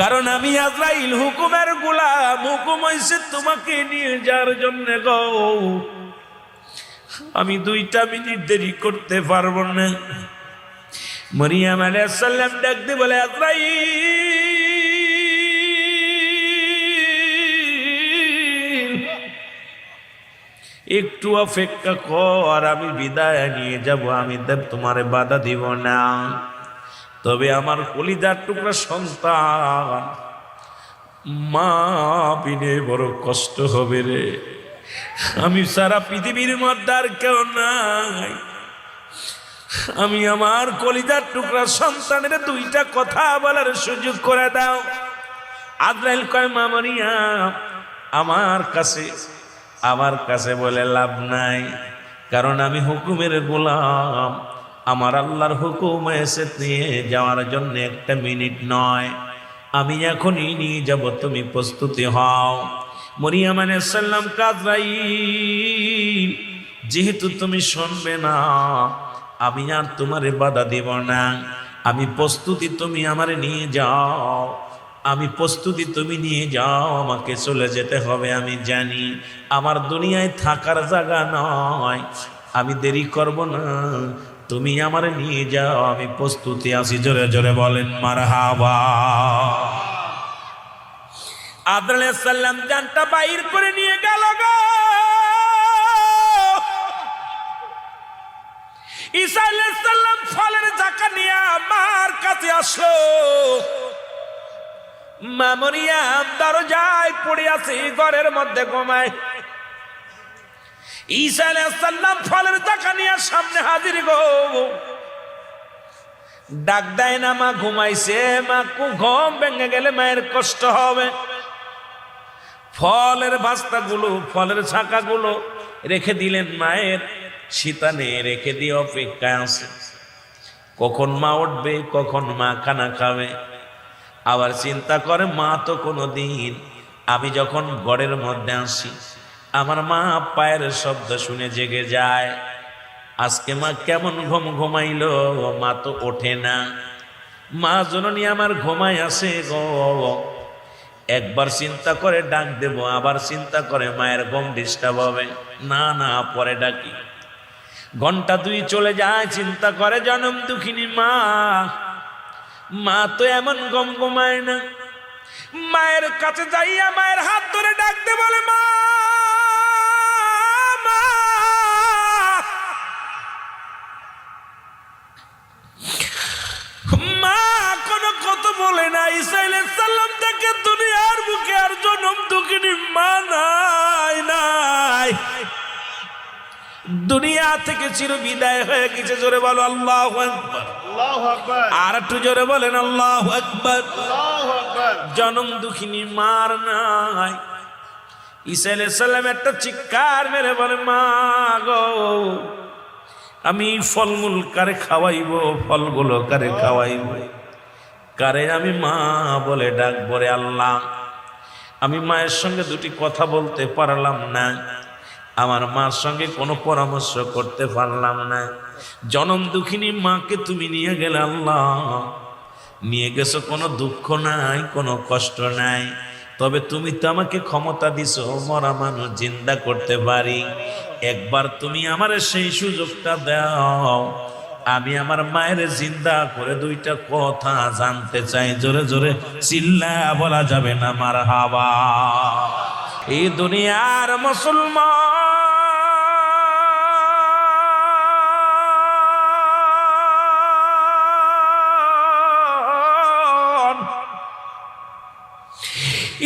কারণ আমি আজরাইল হুকুমের গোলাম, হুকুম হয়েছে তোমাকে নিয়ে যাওয়ার জন্য গো। আমি দুইটা মিনিট দেরি করতে পারব না। মরিয়াম আলাইসাল্লাম ডাকতে বলে, আজরাইল, একটু অপেক্ষা কর, আমি বিদায় নিয়ে যাব, আমি দেব, তোমারে বাধা দিব না। তবে আমার কলিদার টুকরা সন্তান। মা বিনে বড় কষ্ট হবে রে। আমি সারা পৃথিবীর মধ্যে আর কেউ নাই। আমি আমার কলিদার টুকরা সন্তানের দুইটা কথা বলার সুযোগ করে দাও। আদ্রাইল কয় মামনিয়া আমার কাছে আমার কাছে বলে লাভ নাই। কারণ আমি হুকুমের গোলাম। আমার আল্লাহর হুকুম এসে নিয়ে যাওয়ার জন্য একটা মিনিট নয়। আমি এখনই নিয়ে যাব, তুমি প্রস্তুতি হও। মরিয়াম সাল্লাম কাজরাই যেহেতু তুমি শুনবে না, আমি আর তোমারে বাধা দেব না। আমি প্রস্তুতি তুমি আমারে নিয়ে যাও। আমি প্রস্তুতি তুমি নিয়ে যাও, আমাকে চলে যেতে হবে, আমি জানি। আমার দুনিয়ায় থাকার জায়গা নয়। আমি দেরি করব না। তুমি আমার নিয়ে যাও, আমি প্রস্তুতি আছি। জোরে জোরে বলেন, মারহাবা। আদর সাল্লাম জানটা বাইর করে নিয়ে গেল আলাইসাল্লাম ফলের ঝাঁকা নিয়ে আমার কাছে আসলো। মামরিয়াম দরজায় পড়ে আছে, ঘরের মধ্যে ঘুমায়। ঈসা আলাইসাল্লাম ফলের ঝাঁকা নিয়ে সামনে হাজির গো। ডাক দেয় না, মা ঘুমাইছে, মা ঘুম ভেঙে গেলে মায়ের কষ্ট হবে। ফলের বাস্তাগুলো, ফলের ছাকাগুলো রেখে দিলেন মায়ের, শীতানে রেখে দিয়ে অপেক্ষায় আছে। কখন মা উঠবে, কখন মা খানা খাবে। আবার চিন্তা করে, মা তো কোনো দিন আমি যখন গড়ের মধ্যে আসি আমার মা পায়ের শব্দ শুনে জেগে যায়। আজকে মা কেমন ঘুম ঘুমাইলো? মা তো ওঠে না। মা জননী আমার ঘুমায় আসে গো। একবার চিন্তা করে ডাক দেব, আবার চিন্তা করে মায়ের ঘুম ডিস্টার্ব হবে। না না, পরে ডাকি। ঘণ্টা দুই চলে যায়, চিন্তা করে জনম দুঃখিনী মা। মা তো এমন গম গমায় না। মায়ের কাছে যাইয়া মায়ের হাত ধরে ডাকতে বলে, মা। ইসাইল সাল্লাম থেকে দুনিয়ার বুকে আর জনম দুঃখিনী মা নাই। নাই দুনিয়া থেকে চির বিদায় হয়ে গেছে জোরে বলো আল্লাহ আর একটু জোরে বলেন আল্লাহ আকবার। জনম দুঃখিনী মার নাই। ঈসা আলাইহিস সালাম একটা চিৎকার মেরে বলে মা গো আমি ফলমূল কারে খাওয়াইব ফলগুলো কারে খাওয়াইব? কারে আমি মা বলে ডাক বলে আল্লাহ। আমি মায়ের সঙ্গে দুটি কথা বলতে পারলাম না। আমার মার সঙ্গে কোনো পরামর্শ করতে পারলাম না। জনম দুঃখিনী মাকে তুমি নিয়ে গেলে আল্লাহ। নিয়ে গেছো কোনো দুঃখ নাই, কোনো কষ্ট নাই। তবে তুমি তো আমাকে ক্ষমতা দিছো, মরা মানুষ জিন্দা করতে পারি। একবার তুমি আমার সেই সুযোগটা দাও। আমি আমার মায়ের জিন্দা করে দুইটা কথা জানতে চাই। জোরে জোরে চিল্লা বলা যাবে না মার হাওয়া এই দুনিয়ার মুসলমান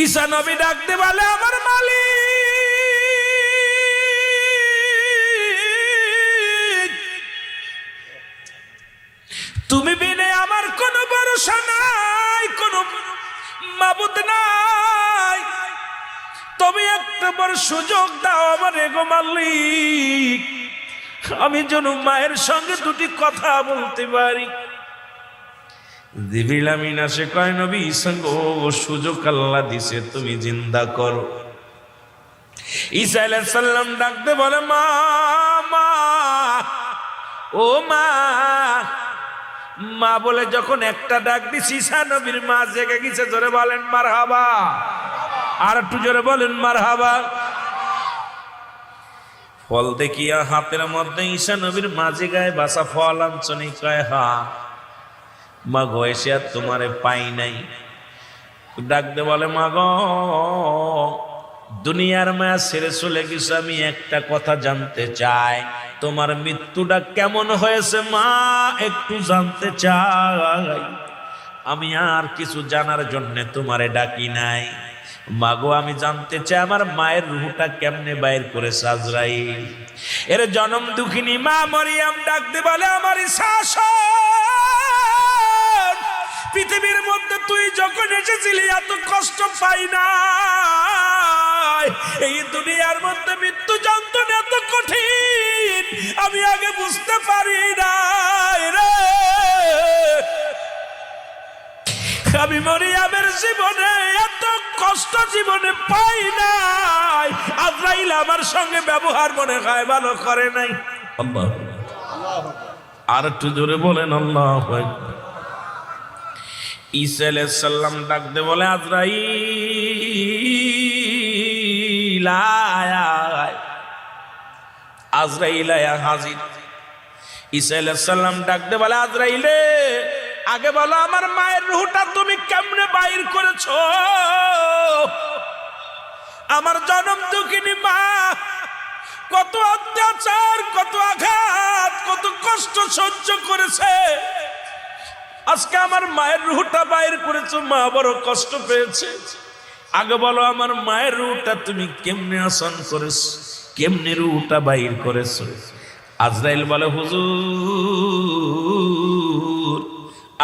ঈসা নবী ডাকতে বলে, আমার তুমি বিনে আমার কোনো ভরসা নাই, কোনো মাবুদ নাই। তবে একটা বড় সুযোগ দাও আমার এগো মালিক। আমি যেন মায়ের সঙ্গে দুটি কথা বলতে পারি। দিবিল আমিন আসে, কয়, নবী সঙ্গ সুযোগ আল্লাহ দিছে, তুমি জিন্দা করো। আলাইহিস সালাম ডাকতে বলে, মা মা, ও মা মা বলে, যখন একটা ডাক দিছি ঈসা নবীর মা জেগে গেছে, জোরে বলেন মার হাবা আর একটু জোরে বলেন মার হাবা ফল দেখিয়া হাতের মধ্যে ঈশা নবীর মাঝে গায়ে বাসা, ফল আঞ্চনি কয়, হা মা গো এসে আর তোমারে পাই নাই। ডাক দে বলে মা গো দুনিয়ার মায়া ছেড়ে চলে গেছে, আমি একটা কথা জানতে চাই। তোমার মৃত্যুটা কেমন হয়েছে মা, একটু জানতে চাই। আমি আর কিছু জানার জন্য তোমারে ডাকি নাই। মাগো, আমি জানতে চাই আমার মায়ের রুহটা কেমনে বাইর করে সাজরাইল এর জনম দুঃখিনী মা মরিয়াম ডাকতে বলে, আমার পৃথিবীর মধ্যে তুই যখন এসেছিলি, এত কষ্ট পাই না। এই দুনিয়ার মধ্যে মৃত্যু যন্ত্রণা এত কঠিন, আমি আগে বুঝতে পারি না আমি মরিয়ামের জীবনে এত কষ্ট জীবনে পাই নাই। আজরাইল আমার সঙ্গে ব্যবহার মনে হয় ভালো করে নাই। আল্লাহ। আর একটু জোরে বলেন, আল্লাহ ঈসা আলাইহিস সালাম ডাকতে বলে, আজরাইল। হাজির। ডাকতে বলে আগে বলো আমার মায়ের রুহটা তুমি কেমনে বাইর করেছ? আমার জনম দুঃখিনী মা, কত অত্যাচার, কত আঘাত, কত কষ্ট সহ্য করেছে। আজকে আমার মায়ের রুহটা বাইর করেছ, মা বড় কষ্ট পেয়েছে। আগে বলো, আমার মায়ের রুহটা তুমি কেমনে আসান করেছ? কেমনে রুহটা বাইর করেছ? আজরাইল বলে, হুজুর,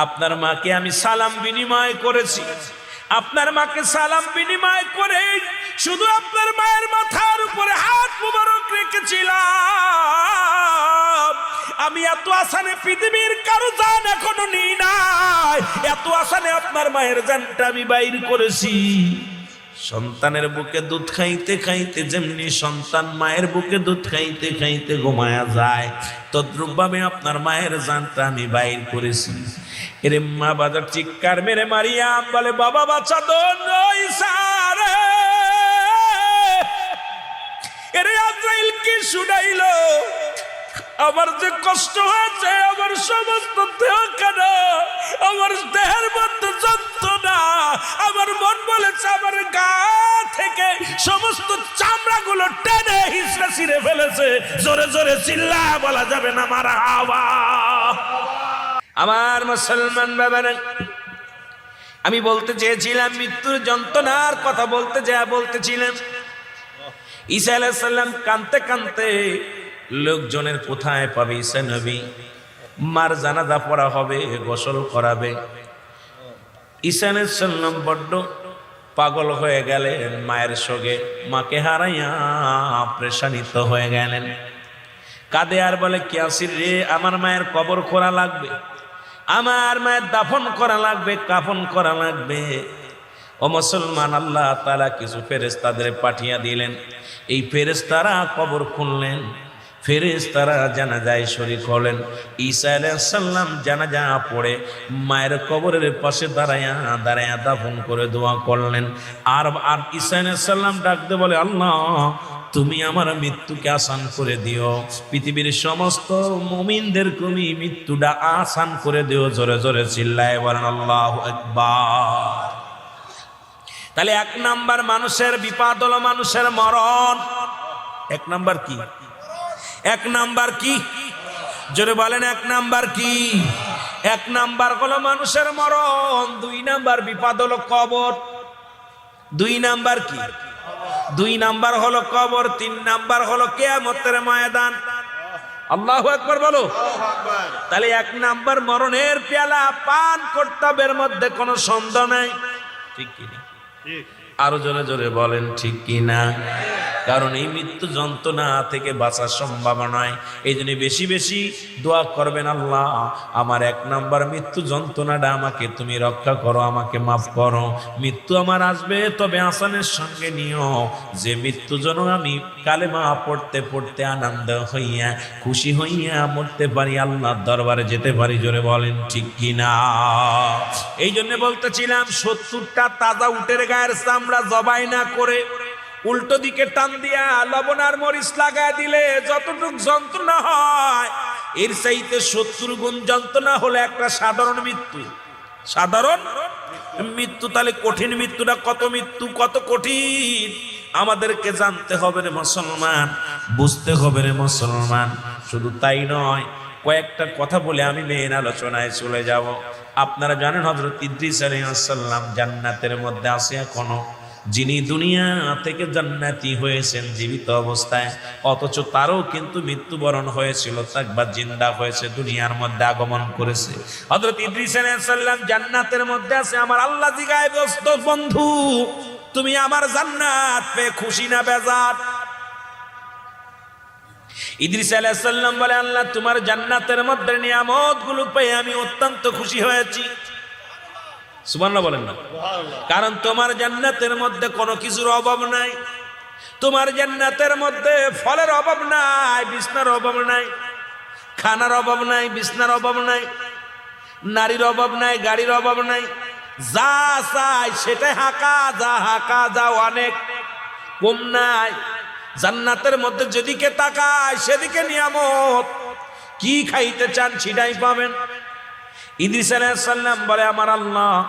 আপনার মাকে আমি সালাম বিনিময় করেছি। আপনার মাকে সালাম বিনিময় করে শুধু আপনার মায়ের মাথার উপরে হাত মুবারক রেখেছিলাম। আমি এত আসানে পৃথিবীর কারও জান এখনও নিই নাই। এত আসানে আপনার মায়ের জানটা আমি বাইর করেছি। সন্তানের বুকে দুধ খাইতে খাইতে যেমনি সন্তান মায়ের বুকে দুধ খাইতে খাইতে ঘুমায়া যায়, তদ্রুপভাবে আপনার মায়ের জানটা আমি বাইর করেছি। এরে মা বাজার চিৎকার মেরে মারিয়াম বলে, বাবা, বাচ্চা দোন সারে এরে আজরাইল কি শুনাইলো? আমার যে কষ্ট হয়েছে, আমার সমস্ত দেহ কেন আমার দেহের মধ্যে যন্ত্রণা, আমার মন বলেছে, আমার গা থেকে সমস্ত চামড়াগুলো টেনে হিসড়ে ছিঁড়ে ফেলেছে। জোরে জোরে চিল্লা, বলা যাবে না আমার হাওয়া। আমার মুসলমান বাবারা, আমি বলতে চেয়েছিলাম, মৃত্যুর যন্ত্রণার কথা বলতে যা বলতেছিলাম। ঈসা আলাইসাল্লাম কানতে কানতে লোকজনের কোথায় পাবে ঈসা নবী? মার জানাজা পড়া হবে, গোসল করাবে। ঈসা আলাইসাল্লাম বড্ড পাগল হয়ে গেলেন মায়ের সঙ্গে মাকে হারাইয়া প্রেশানিত হয়ে গেলেন। কাঁদে আর বলে, কি আসির রে? আমার মায়ের কবর খোরা লাগবে। আমার মায়ের দাফন করা লাগবে, কাফন করা লাগবে। ও মুসলমান, আল্লাহ তারা কিছু ফেরেস্তাদের পাঠিয়ে দিলেন। এই ফেরেস্তারা কবর খুললেন। ফেরেস্তারা জানাজায় শরীক হলেন। ঈসা আলাইসাল্লাম জানাজা পড়ে মায়ের কবরের পাশে দাঁড়ায়া দাঁড়ায়া দাফন করে দোয়া করলেন। আর আর ঈসা আলাইসাল্লাম ডাকতে বলে, আল্লাহ, তুমি আমার মৃত্যুকে আসান করে দিও। পৃথিবীর সমস্ত মুমিনদের তুমি মৃত্যুটা আসান করে দিও। জোরে জোরে চিল্লায় বলেন, আল্লাহ একবার তাহলে এক নাম্বার মানুষের বিপাদ হলো মানুষের মরণ। এক নাম্বার কি? এক নাম্বার কি? জোরে বলেন, এক নাম্বার কি? এক নাম্বার হলো মানুষের মরণ, দুই নাম্বার বিপদ হলো কবর। দুই নাম্বার কি? দুই নাম্বার হলো কবর, তিন নাম্বার হলো কেয়ামতের ময়দান। আল্লাহু একবার বলো। তাহলে এক নাম্বার মরণের পেয়ালা পান কর্তব্যের মধ্যে কোনো সন্দেহ নাই? ঠিক কি? ঠিক। আরও জোরে জোরে বলেন, ঠিক কি না কারণ এই মৃত্যু যন্ত্রণা থেকে বাঁচার সম্ভাবনা নয়। এই জন্য বেশি বেশি দোয়া করবেন, আল্লাহ, আমার এক নম্বর মৃত্যু যন্ত্রণাটা আমাকে তুমি রক্ষা করো, আমাকে মাফ করো। মৃত্যু আমার আসবে, তবে আসানের সঙ্গে নিও। যে মৃত্যু যেন আমি কালেমা পড়তে পড়তে আনন্দ হইয়া, খুশি হইয়া মরতে পারি, আল্লাহর দরবারে যেতে পারি, জোরে বলেন, ঠিক কি না এই জন্য বলতেছিলাম, সত্তরটা তাজা উটের গায়ের চামড়া জবাই না করে উল্টো দিকে টান দিয়া লবণ আর মরিচ লাগায় দিলে যতটুক যন্ত্রণা হয়, এর চাইতে সত্তর গুণ যন্ত্রণা হলে একটা সাধারণ মৃত্যু। সাধারণ মৃত্যু, তাহলে কঠিন মৃত্যুটা কত মৃত্যু, কত কঠিন? আমাদেরকে জানতে হবে রে মুসলমান, বুঝতে হবে রে মুসলমান। শুধু তাই নয়, কয়েকটা কথা বলে আমি মেন আলোচনায় চলে যাব। আপনারা জানেন হজরত ইদ্রিস আলাইসাল্লাম জান্নাতের মধ্যে আছে এখনও। যিনি দুনিয়া থেকে জান্নাতি হয়েছেন, জীবিত অবস্থায়। অথচ তারও কিন্তু মৃত্যুবরণ হয়েছিল একবার জিন্দা হয়েছে, দুনিয়ার মধ্যে আগমন করেছে। হযরত ইদ্রিস আলাইহিস সালাম জান্নাতের মধ্যে আছে, আমার আল্লাহ জিগায় ব্যস্ত বন্ধু, তুমি আমার জান্নাত পেয়ে খুশি না, বেজার। ইদ্রিস আলাইহিস সালাম বলে আল্লাহ তোমার জান্নাতের মধ্যে নিয়ামতগুলো পেয়ে আমি অত্যন্ত খুশি হয়েছি। সুবহানাল্লাহ বলেন না। কারণ তোমার জান্নাতের মধ্যে কোনো কিছুর অভাব নাই। তোমার জান্নাতের মধ্যে ফলের অভাব নাই বিছনার অভাব নাই খানার অভাব নাই বিছনার অভাব নাই নারীর অভাব নাই গাড়ির অভাব নাই। যা চাই সেটাই হাঁকা যা হাঁকা যা অনেক কম নাই। জান্নাতের মধ্যে যেদিকে তাকায়, সেদিকে নিয়ামত। কি খাইতে চান সেটাই পাবেন। ইদ্রিস আলাইসাল্লাম বলে, আমার আল্লাহ,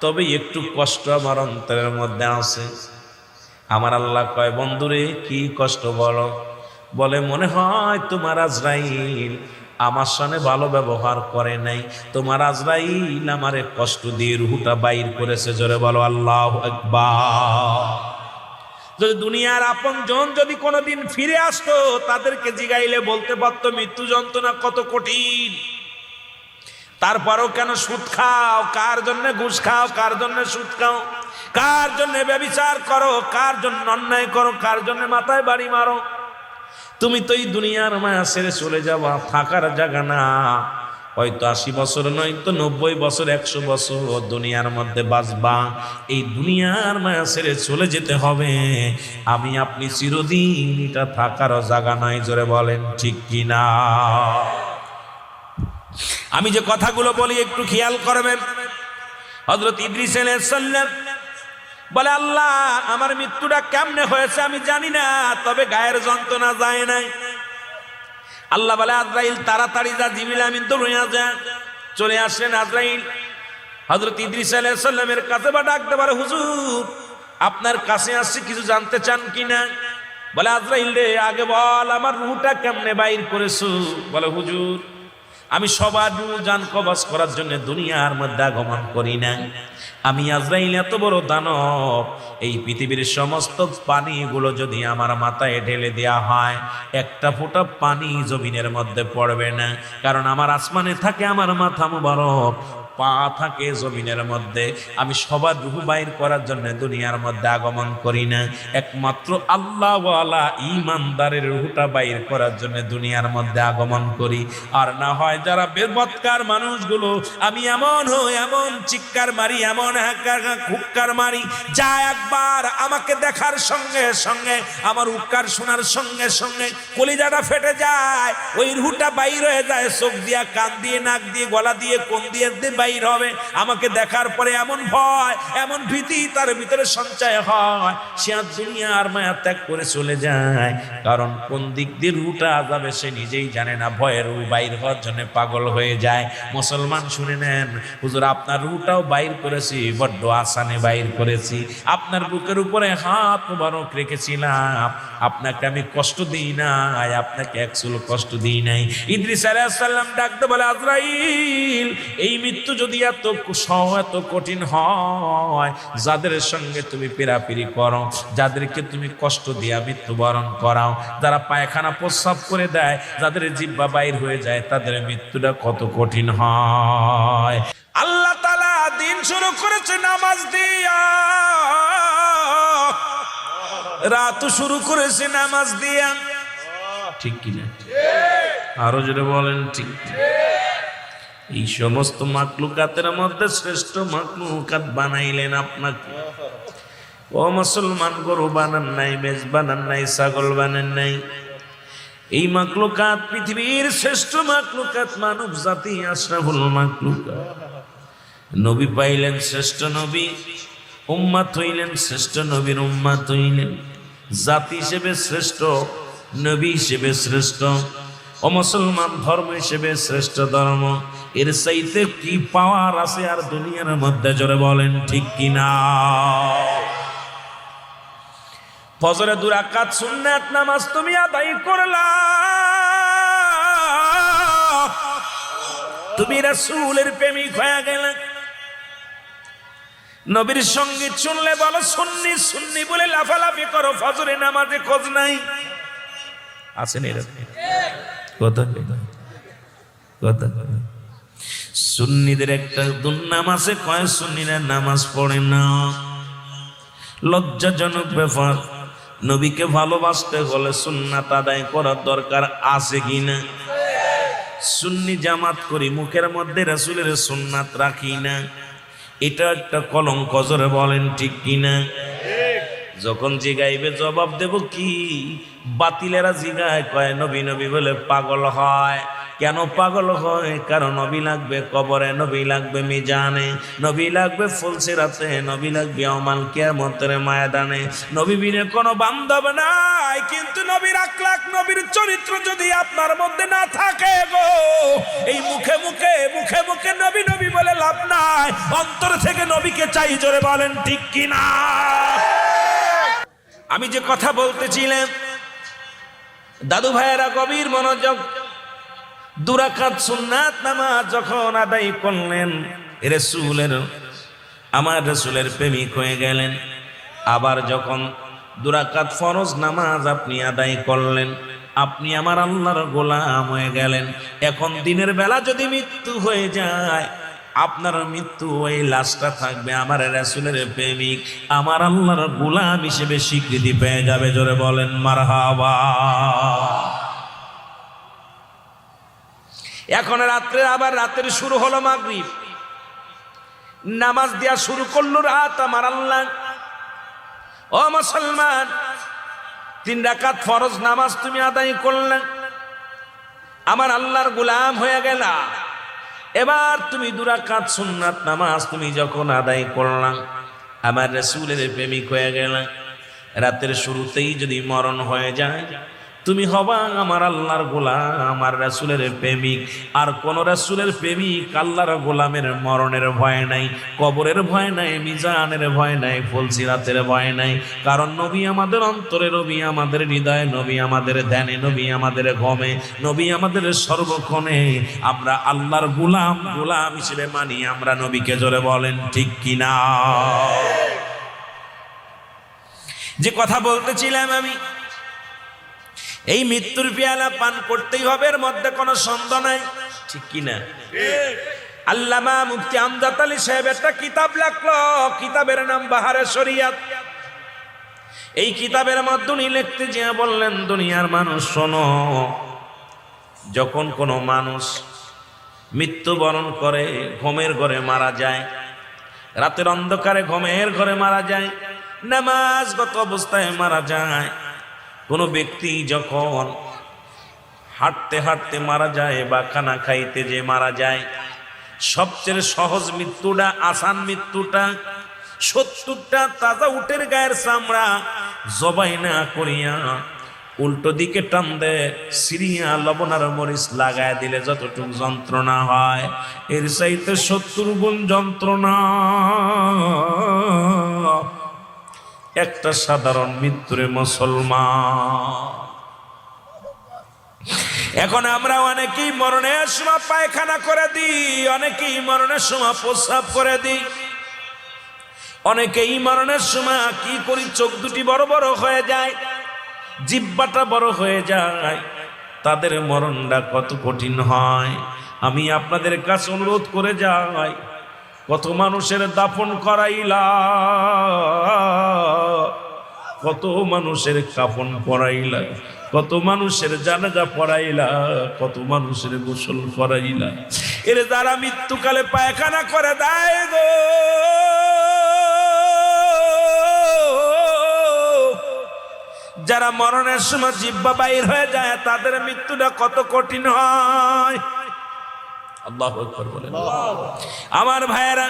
তবে একটু কষ্ট আমার অন্তরের মধ্যে আছে। আমার আল্লাহ কয়, বন্ধুরে, কি কষ্ট বলো? বলে, মনে হয় তোমার আজরাইল আমার সঙ্গে ভালো ব্যবহার করে নাই। তোমার আজরাইল আমারে কষ্ট দিয়ে রুহুটা বাইর করেছে। জোরে বলো, আল্লাহ একবার যদি দুনিয়ার আপন জন যদি কোনোদিন ফিরে আসতো, তাদেরকে জিগাইলে বলতে পারতো, মৃত্যু যন্ত্রণা কত কঠিন। তারপরও কেন সুদ খাও? কার জন্য ঘুষ খাও? কার জন্য সুদ খাও? কার জন্য ব্যবিচার করো? কার জন্য অন্যায় করো? কার জন্য মাথায় বাড়ি মারো? তুমি তো এই দুনিয়ার মায়া ছেড়ে চলে যাওয়া থাকার জায়গা না। হয়তো আশি বছর নয় তো নব্বই বছর, একশো বছর দুনিয়ার মধ্যে বাঁচবা। এই দুনিয়ার মায়া ছেড়ে চলে যেতে হবে। আমি, আপনি চিরদিন এটা থাকারও জায়গা নয় জোরে বলেন, ঠিক কিনা আমি যে কথাগুলো বলি, একটু খেয়াল করবেন। হজরত ইদ্রিস বলে, আল্লাহ, আমার মৃত্যুটা কেমনে হয়েছে আমি জানি না, তবে গায়ের যন্ত্রণা যায় নাই। আল্লাহ বলে, আজরাইল, তাড়াতাড়ি যা, জিবিল আমিন তো যা। চলে আসলেন আজরাইল। হজরত ইদ্রিস সাল্লামের কাছে বা ডাকতে পারে, হুজুর, আপনার কাছে আসছি, কিছু জানতে চান কিনা? বলে, আজরাইল রে, আগে বল, আমার রুটা কেমনে বাইর করেছ? বলে, হুজুর আমি সবার জান কবাস করার জন্য দুনিয়ার মধ্যে আগমন করি না আমি আজরাইল এত বড় দানব, এই পৃথিবীর সমস্ত পানিগুলো যদি আমার মাথায় ঢেলে দেওয়া হয়, একটা ফোঁটা পানি জমিনের মধ্যে পড়বে না। কারণ আমার আসমানে থাকে আমার মাথা মুবারক পা থাকে জমিনের মধ্যে। আমি সবার রুহু বাইর করার জন্য দুনিয়ার মধ্যে আগমন করি না। একমাত্র আল্লাহওয়ালা ইমানদারের রুহুটা বাইর করার জন্য দুনিয়ার মধ্যে আগমন করি। আর না হয় যারা বেবৎকার মানুষগুলো, আমি এমন হই, এমন চিৎকার মারি, এমন হাক্কার হুক্কার মারি, যা একবার আমাকে দেখার সঙ্গে সঙ্গে, আমার উক্কার শোনার সঙ্গে সঙ্গে কলিজাটা ফেটে যায়। ওই রুহুটা বাইর হয়ে যায়, চোখ দিয়া, কান দিয়ে, নাক দিয়ে, গলা দিয়ে, কোন দিয়ে দিয়ে বাইর হবে। আমাকে দেখার পরে এমন ভয়, এমন ভীতি তার ভিতরে সঞ্চয় হয়। সে আর দুনিয়ার মায়া ত্যাগ করে চলে যায়। কারণ কোন দিক দিয়ে রুটা যাবে সে নিজেই জানে না। ভয়ের রু বাইর হওয়ার জন্য পাগল হয়ে যায়। মুসলমান, শুনে নেন, হুজুর, আপনার রুটাও বাইর করেছি, বড্ড আসানে বাইর করেছি। আপনার বুকের উপরে হাত মুবারক রেখেছিলাম। আপনাকে আমি কষ্ট দিই নাই, আপনাকে একচুল কষ্ট দিই নাই। ইদ্রিস আলাইহিস সালাম ডাকতে বলে, আজরাইল, এই মৃত্যু যদি এত এত কঠিন হয়, যাদের সঙ্গে তুমি পেরাপিরি করো, যাদেরকে তুমি কষ্ট দিয়া মৃত্যুবরণ করাও, যারা পায়খানা প্রস্রাব করে দেয়, যাদের জিব্বা বাইর হয়ে যায়, তাদের মৃত্যুটা কত কঠিন হয়। আল্লাহ তালা দিন শুরু করেছে নামাজ দিয়া। রাত শুরু করেছে নামাজ দিয়া। ঠিক কিনা? আরও জোরে বলেন, ঠিক এই সমস্ত মাকলুকাতের মধ্যে শ্রেষ্ঠ মাকলুকাত বানাইলেন আপনাকে। ও মুসলমান, গরু বানান নাই মেজ বানান নাই, ছাগল বানান নাই। এই মাকলুকাত পৃথিবীর শ্রেষ্ঠ মাকলুকাত, মানব জাতি আশরাফুল মাকলুকাত। নবী পাইলেন শ্রেষ্ঠ নবী উম্মাত হইলেন শ্রেষ্ঠ নবীর উম্মাত হইলেন। জাতি হিসেবে শ্রেষ্ঠ, নবী হিসেবে শ্রেষ্ঠ ও মুসলমান ধর্ম হিসেবে শ্রেষ্ঠ ধর্ম। এর চাইতে কি পাওয়ার আছে আর দুনিয়ার মধ্যে জোরে বলেন, ঠিক কিনা? ফজরে দুরাকাত সুন্নাত নামাজ তুমি আদায় করলা। তুমি রাসূলের প্রেমিক হয়ে গেলে। নবীর সংগীত শুনলে বলো, সুন্নি সুন্নি বলে লাফালাফি করো, ফজরে নামাজে খোঁজ নাই। আছেন এরকম? কথা কথা সুন্নিদের একটা দুর্নাম আছে, কয় সুন্নিরা নামাজ পড়ে না? লজ্জাজনক ব্যাপার। নবীকে ভালোবাসতে হলে সুন্নাত আদায় করার দরকার আছে কি না? সুন্নি জামাত করি, মুখের মধ্যে রাসূলের সুন্নাত রাখি না। এটা একটা কলঙ্ক, জোরে বলেন ঠিক কিনা যখন জিগাইবে জবাব দেব কি? বাতিলেরা জিগায়, কয় নবী নবী বলে পাগল হয়। কেন পাগল হয়? কারণ নবী লাগবে কবরে, নবী লাগবে মিজানে, নবী লাগবে ফুলসিরাতে, নবী লাগবে অমাল কিয়ামতের ময়দানে। নবী বিনে কোনো বান্ধব নাই, কিন্তু নবীর আখলাক নবীর চরিত্র যদি আপনার মধ্যে না থাকে গো, এই মুখে মুখে মুখে মুখে নবী নবী বলে লাভ নাই। অন্তর থেকে নবীকে চাই, জোরে বলেন, ঠিক কিনা? আমি যে কথা বলতেছিলাম দাদু ভাইয়েরা গভীর মনোযোগ দুরাকাত সুন্নাত নামাজ যখন আদায় করলেন রসুলের, আমার রসুলের প্রেমিক হয়ে গেলেন। আবার যখন দুরাকাত ফরজ নামাজ আপনি আদায় করলেন, আপনি আমার আল্লাহর গোলাম হয়ে গেলেন। এখন দিনের বেলা যদি মৃত্যু হয়ে যায়, আপনার মৃত্যু ওই লাশটা থাকবে আমার রাসুলের প্রেমিক। আমার আল্লাহর গোলাম হিসেবে স্বীকৃতি পেয়ে যাবে, জোরে বলেন, মারহাবা। এখন রাত্রে আবার রাতের শুরু হলো মাগরিব। নামাজ দেওয়া শুরু করল রাত আমার আল্লাহ। ও মুসলমান, তিন রাকাত ফরজ নামাজ তুমি আদায় করলে। আমার আল্লাহর গোলাম হয়ে গেলা। এবার তুমি দুরাকাত সুন্নাত নামাজ তুমি যখন আদায় করলাম আমার রসুলের প্রেমিক হয়ে গেলাম রাতের শুরুতেই যদি মরণ হয়ে যায় তুমি হবা আমার আল্লাহর গোলাম, আমার রাসুলের প্রেমিক। আর কোন রাসুলের প্রেমিক আল্লাহর গোলামের মরণের ভয় নাই, কবরের ভয় নাই, মিজানের ভয় নাই, ফলসিরাতের ভয় নাই। কারণ নবী আমাদের অন্তরে, নবী আমাদের হৃদয়ে, নবী আমাদের ধ্যানে, নবী আমাদের গমে নবী আমাদের সর্বক্ষণে। আমরা আল্লাহর গোলাম গোলাম হিসেবে মানি, আমরা নবীকে জোরে বলেন, ঠিক কিনা? যে কথা বলতেছিলাম আমি এই মৃত্যুর পেয়ালা পান করতেই হবে, এর মধ্যে কোনো সন্দেহ নাই। ঠিক কিনা? আল্লামা মুফতি আমজাদ আলী সাহেব একটা কিতাব লাগল কিতাবের নাম বাহারে শরিয়াত। এই কিতাবের মধ্যে উনি লিখতে যে বললেন, দুনিয়ার মানুষ, শোনো, যখন কোনো মানুষ মৃত্যুবরণ করে, ঘুমের ঘরে মারা যায়, রাতের অন্ধকারে ঘুমের ঘরে মারা যায়, নামাজগত অবস্থায় মারা যায় কোনো ব্যক্তি যখন হাঁটতে হাঁটতে মারা যায় বা খানা খাইতে যে মারা যায়, সবচেয়ে সহজ মৃত্যুটা, আসান মৃত্যুটা, সত্তরটা তাজা উটের গায়ের চামড়া জবাই না করিয়া উল্টো দিকে টান দে, সিরিয়া লবণার মরিচ লাগায় দিলে যতটুকু যন্ত্রণা হয়, এর চাইতে সত্তর গুণ যন্ত্রণা। একটা সাধারণ মৃত্যুরে মুসলমান। এখন আমরা অনেকেই মরণের সময় পায়খানা করে দিই, অনেকেই মরণের সময় প্রস্রাব করে দিই। অনেকেই মরণের সময় কি করি, চোখ দুটি বড় বড় হয়ে যায়, জিব্বাটা বড় হয়ে যায়। তাদের মরণটা কত কঠিন হয়, আমি আপনাদের কাছে অনুরোধ করে যাই। কত মানুষের দাফন করাইলা, কত মানুষের কাফন পরাইলা, কত মানুষের জানাজা পড়াইলা কত মানুষের গোসল করাইলা। এর দ্বারা মৃত্যুকালে পায়খানা করে দেয় গো, যারা মরণের সময় জিব্বা বাইর হয়ে যায়, তাদের মৃত্যুটা কত কঠিন হয়। আল্লাহ বলেন। আমার ভাইয়েরা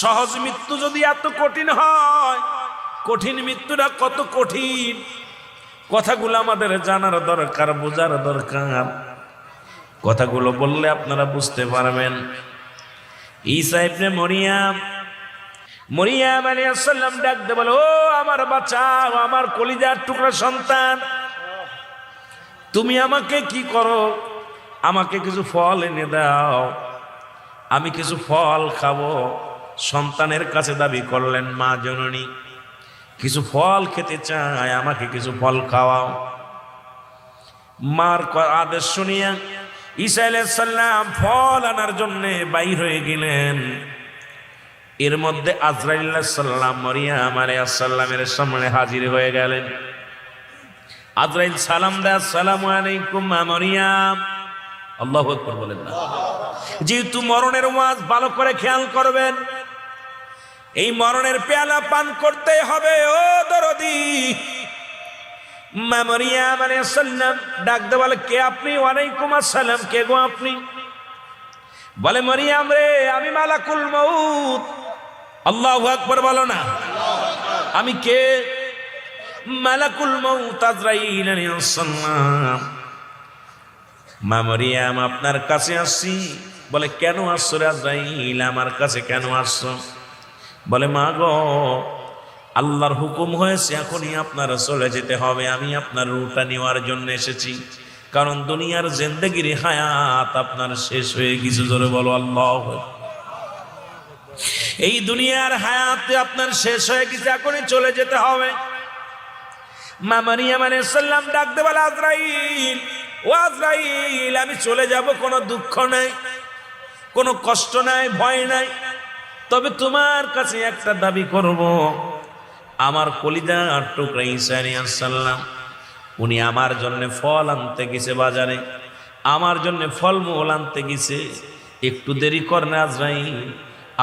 সহজ মৃত্যু যদি এত কঠিন হয় কঠিন মৃত্যুটা কত কঠিন? কথাগুলো আমাদের জানার দরকার বোঝার দরকার। কথাগুলো বললে আপনারা বুঝতে পারবেন। ঈসা ইবনে মরিয়াম মরিয়াম আলাইহিস সালাম ডাকতে বলে ও আমার বাচ্চাও আমার কলিজার টুকরা সন্তান তুমি আমাকে কি করো? আমাকে কিছু ফল এনে দাও। আমি কিছু ফল খাব। সন্তানের কাছে দাবি করলেন মা জননী, কিছু ফল খেতে চায়, আমাকে কিছু ফল খাওয়াও। মার আদেশ শুনিয়া ঈসা সাল্লাম ফল আনার জন্য বাইর হয়ে গেলেন। এর মধ্যে আজরাইল্লাহ সাল্লাম মরিয়াম আলাইসাল্লামের সামনে হাজির হয়ে গেলেন। আজরাইল সালাম দা সালাম আলাইকুম মরিয়াম। আল্লাহ আকবার বলেন না। যেহেতু মরণের ওয়াজ ভালো করে খেয়াল করবেন, এই মরণের পেয়ালা পান করতে হবে, ও দরদি। মা আলাইহিস ডাক কে আপনি? ওয়ালাইকুম আসসালাম। কে গো আপনি? বলে, মরিয়াম রে, আমি মালাকুল আল্লাহু বলো না। আমি কে? মালাকুল মউত আজরাইল আলাইহিস মা মরিয়াম, আপনার কাছে আসছি বলে, কেন আসছো রে আজরাইল? আমার কাছে কেন আসছো? বলে, মা গো, আল্লাহর হুকুম হয়েছে, এখনই আপনার চলে যেতে হবে। আমি আপনার রুটা নেওয়ার জন্য এসেছি। কারণ দুনিয়ার জেন্দেগির হায়াত আপনার শেষ হয়ে গেছে, জোরে বলো, আল্লাহ এই দুনিয়ার হায়াত আপনার শেষ হয়ে গেছে, এখনই চলে যেতে হবে। মা মানে সাল্লাম সালাম ডাকতে বলে, আজরাইল ও আজরাইল, আমি চলে যাব, কোনো দুঃখ নাই, কোনো কষ্ট নাই, ভয় নাই। তবে তোমার কাছে একটা দাবি করব। আমার কলিজা টুকরা আলাইহিস সালাম, উনি আমার জন্য ফল আনতে গেছে বাজারে, আমার জন্য ফলমূল আনতে গেছে। একটু দেরি কর না আজরাইল,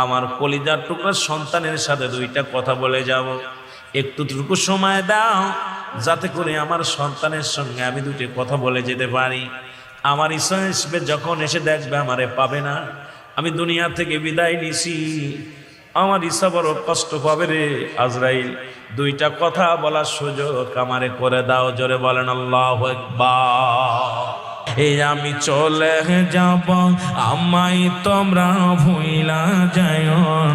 আমার কলিদার টুকরা সন্তানের সাথে দুইটা কথা বলে যাব। একটুটুকু সময় দাও যাতে করে আমার সন্তানের সঙ্গে আমি দুটি কথা বলে যেতে পারি। আমার ইচ্ছা আসবে যখন এসে দেখবে আমারে পাবে না। আমি দুনিয়া থেকে বিদায় নিছি। আমার ইচ্ছা বড় কষ্ট পাবে রে আজরাইল। দুইটা কথা বলার সুযোগ আমারে করে দাও, জোরে বলেন আল্লাহ এই আমি চলে যাব আমাই তোমরা ভুইলা যায়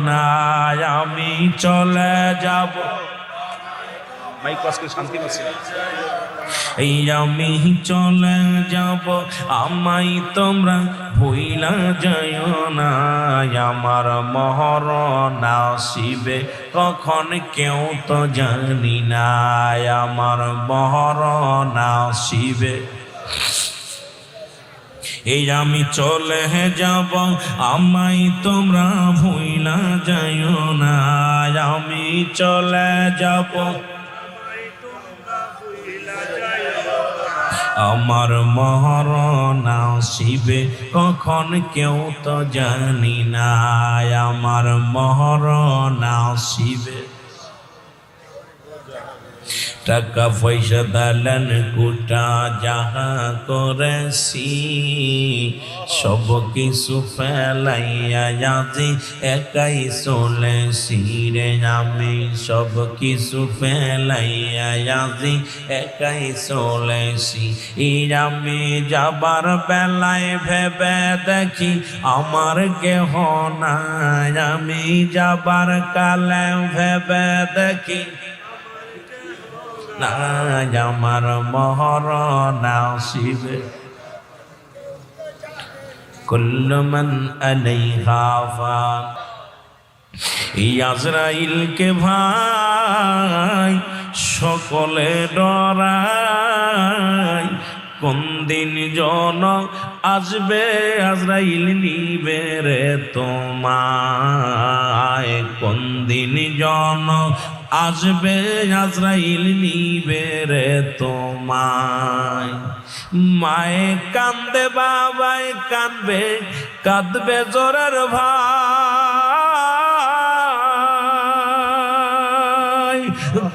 না। আমি চলে যাব। মাইক আজকে শান্তি পাচ্ছি। এই আমি চলে যাব আমাই তোমরা ভুইলা যায় না। আমার মহর নাসিবে কখন কেউ তো জানি না। আমার মহর নাসিবে এই আমি চলে যাব আমাই তোমরা ভুইলা যায় না। আমি চলে যাব আমার মহারণা শিবে কখন কেউ তো জানি না আমার মহারণা শিবে টাকা পয়সা দালান কুটা যাহা করেছি, সব কিছু ফেলাইয়া যাতে একাই চলেছি রে। আমি সব কিছু ফেলাইয়া যাতে একাই চলেছি। আমি যাবার বেলায় ভেবে দেখি আমার কেহ নাই। আমি যাবার কালে ভেবে দেখি আমার মহর নাসিবে। কুল্লু মান আলাইহা ফান ইয়াজরাইলকে ভাই, সকলে ডরাই। কোন দিন জন আসবে, আজরাইল নিবে রে তোমায়। কোন দিন জন আসবে আজরাইল নিবে রে তোমায়। মায়ে কান্দে বাবায় কান্দবে কাঁদবে জোরের ভাই।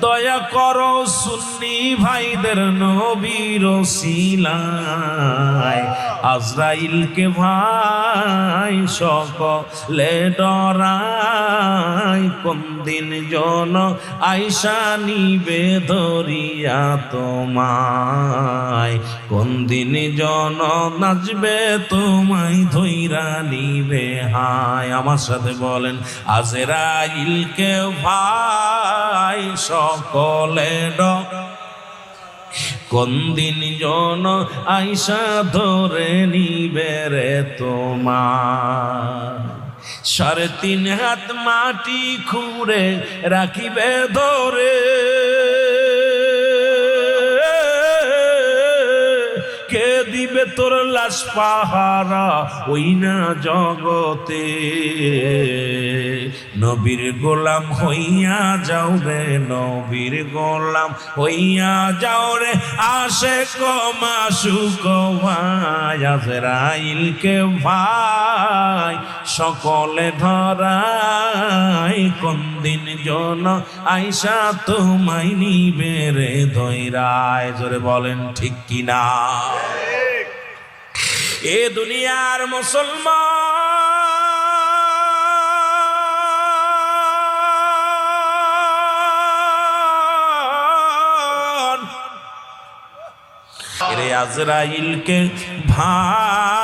দয়া করো সুন্নি ভাইদের নবীর শিলায় আজরাইলকে ভাই সকলে ডরাই কোন দিন জন আইসা নিবে ধরিয়া তোমায়। কোন দিন জন নাচবে তোমায় ধৈরা নিবে হায়। আমার সাথে বলেন, আজরাইলকে ভাই সকলে ডর কোন দিন জন আইসা ধরে নিবে রে তোমার? সাড়ে তিন হাত মাটি খুঁড়ে রাখিবে ধরে। তোর লাশ পাহারা, ওই না জগতে। নবীর গোলাম হইয়া যাও রে, নবীর গোলাম হইয়া যাও রে। আসে কমা সুখ ভাই, আজরাইলকে ভাই, সকলে ধরাই। কোন দিন জন আইসা তোমায় নিবে রে, ধৈরায়। জোরে বলেন, ঠিক কিনা? এ দুনিয়ার মুসলমান। রে আজরাইলকে ভাই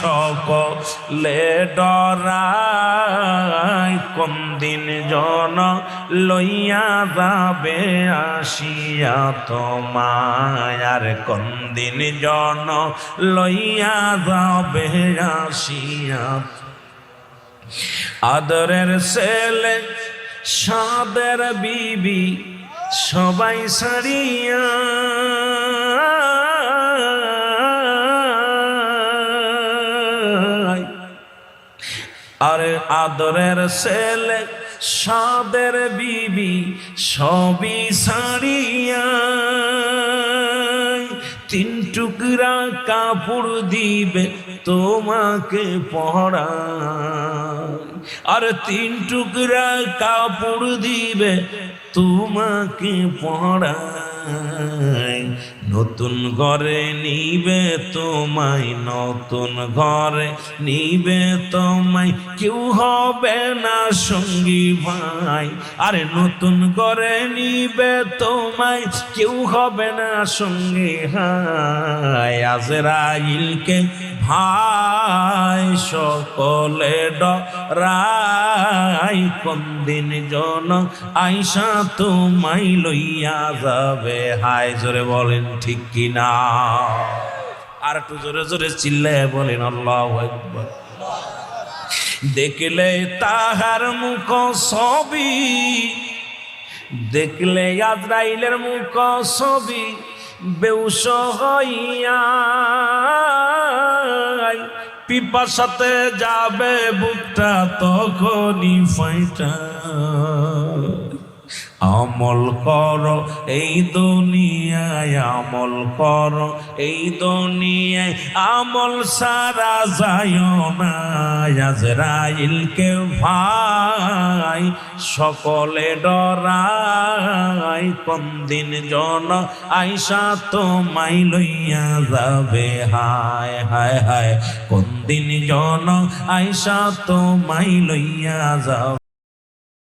সকলে ডরাই কোন দিন জন লইয়া যাবে আসিয়া তোমায়, আর কোন দিন জন লইয়া যাবে আসিয়া। আদরের ছেলে, সাদের বিবি, সবাই সারিয়া আরে আদরের ছেলে, সাদের বিবি সবই সারিয়া। তিন টুকরা কাপড় দিবে তোমাকে পড়া আর তিন টুকরা কাপড় দিবে তোমাকে পড়ায় নতুন ঘরে নিবে তোমায়, নতুন ঘরে নিবে তোমায়। কেউ হবে না সঙ্গী ভাই, আরে নতুন ঘরে নিবে তোমায়। কেউ হবে না সঙ্গী হাই আজরাইলকে ভাই সকলে ডরাই। কোন দিন জন আইসা তোমায় লইয়া যাবে? হাই জোরে বলেন। ঠিক কিনা? আর একটু জোরে জোরে চিল্লায় বলেন, আল্লাহ একবার দেখলে তাহার মুখ সবই দেখলে আজরাইলের মুখ ছবি বেউস হইয়া পিপার সাথে যাবে বুকটা তখনই ফাইটা। আমল কর, এই দুনিয়ায় আমল কর, এই দুনিয়ায় আমল সারা যায় না। আজরাইলকে ভাই, সকলে ডরাই কোন দিন জন আইসা তোমায় লইয়া যাবে। হায় হায় হায় কোন দিন জন আইসা তোমায় লইয়া যাবে।